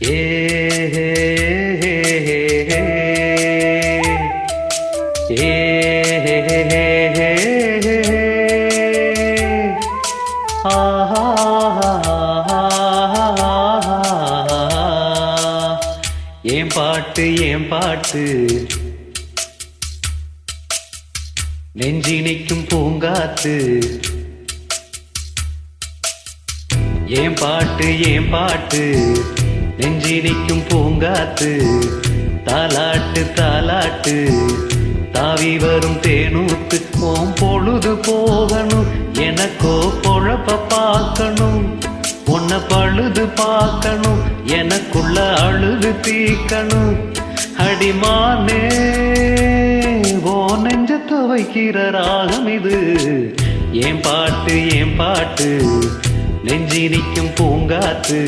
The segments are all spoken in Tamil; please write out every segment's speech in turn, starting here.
ஏன் பாட்டு ஏன் பாட்டு? நெஞ்சினிக்கும் பூங்காத்து. ஏன் பாட்டு ஏன் பாட்டு? நெஞ்சினிக்கும் பூங்காத்து தாலாட்டு தாலாட்டு. தாவி வரும் தேனூத்து ஓம் பொழுது போகணும். எனக்கோ பொழப்ப பார்க்கணும். உன்னை பழுது பார்க்கணும். எனக்குள்ள அழுது தீக்கணும். அடிமானே ஓ நெஞ்ச துவைக்கிற ராகம் இது. ஏன் பாட்டு ஏன் பாட்டு? நெஞ்சினிக்கும் பூங்காத்து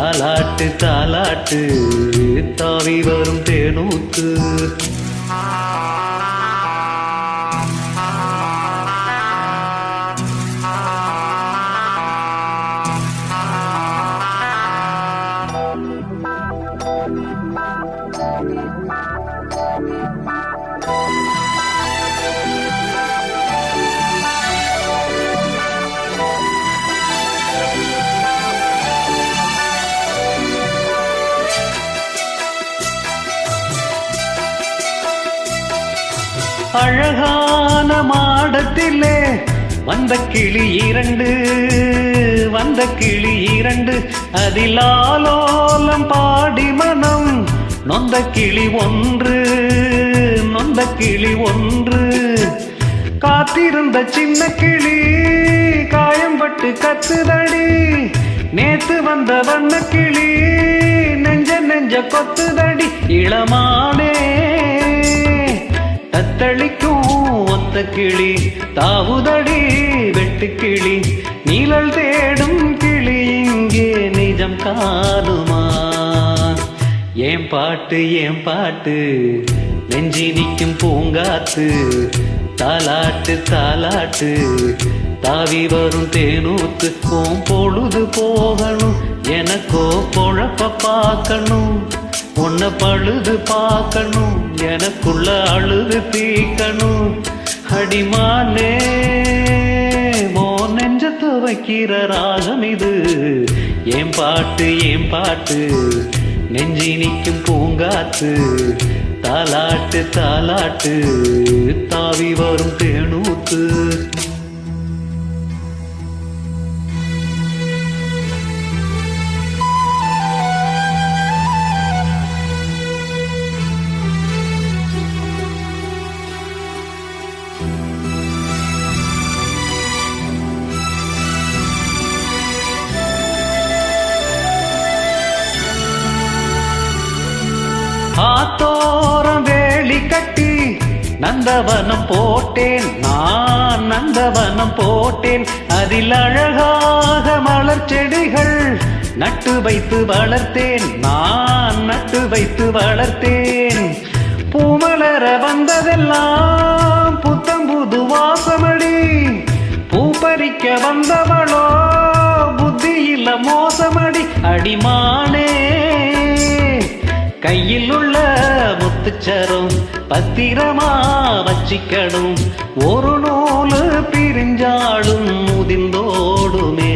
தாலாட்டு தாலாட்டு தாவி வரும் தேனூத்து Thank you. அழகான மாடத்திலே வந்த கிளி இரண்டு வந்த கிளி இரண்டு அதில் ஆலோலம் பாடி மனம். நொந்த கிளி ஒன்று நொந்த கிளி ஒன்று. காத்திருந்த சின்ன கிளி காயம்பட்டு கத்துதடி. நேத்து வந்த வண்ண கிளி நெஞ்ச நெஞ்ச கொத்துதடி. இளமானே தத்தளிக்கும் ஒத்த கிளி தாவுதடி வெட்டு கிளி நீழல் தேடும் கிளி இங்கே நிஜம் காணுமா? ஏன் பாட்டு ஏன் பாட்டு? நெஞ்சி நிற்கும் பூங்காத்து தாலாட்டு தாலாட்டு தாவி வரும் தேனூத்து ஓம் பொழுது போகணும். எனக்கோ பொழப்ப பார்க்கணும். உன்னை பழுது பார்க்கணும். எனக்குள்ள அழுது தீக்கணும் அடிமானே மோ நெஞ்ச துவைக்கிற ராகம் இது. ஏன் பாட்டு ஏன் பாட்டு. நெஞ்சி நிற்கும் பூங்காத்து. தாலாட்டு தாலாட்டு. தாவி வரும் தேனூத்து. ஆத்தோரம் வேலி கட்டி நந்தவனம் போட்டேன். நான் நந்தவனம் போட்டேன். அதில் அழகாக மலர் செடிகள் நட்டு வைத்து வளர்த்தேன். நான் நட்டு வைத்து வளர்த்தேன். பூமலர வந்ததெல்லாம் கையில் உள்ள முத்துச்சரும் பத்திரமா வச்சிக்கணும். ஒரு நூலு பிரிஞ்சாலும் முதிர்ந்தோடுமே.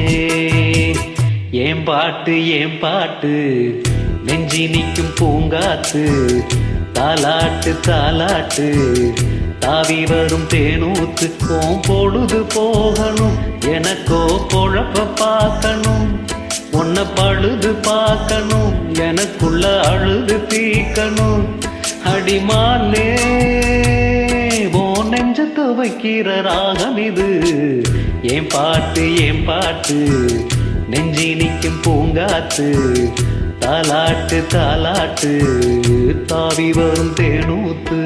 ஏன் பாட்டு ஏன் பாட்டு? நெஞ்சி நிற்கும் பூங்காத்து தாலாட்டு தாலாட்டு. தாவி வரும் தேனூத்து ஓம் பொழுது போகணும். எனக்கோ பொழப்ப பார்க்கணும். உன்னை பழுது பார்க்கணும் எனக்குள்ள அழுது தீக்கணும் அடிமாலே ஓ நெஞ்ச துவைக்கிற ராகம் இது. ஏன் பாட்டு ஏன் பாட்டு நெஞ்சி நிற்கும் பூங்காத்து. தாலாட்டு தாலாட்டு தாவி வரும் தேனூத்து.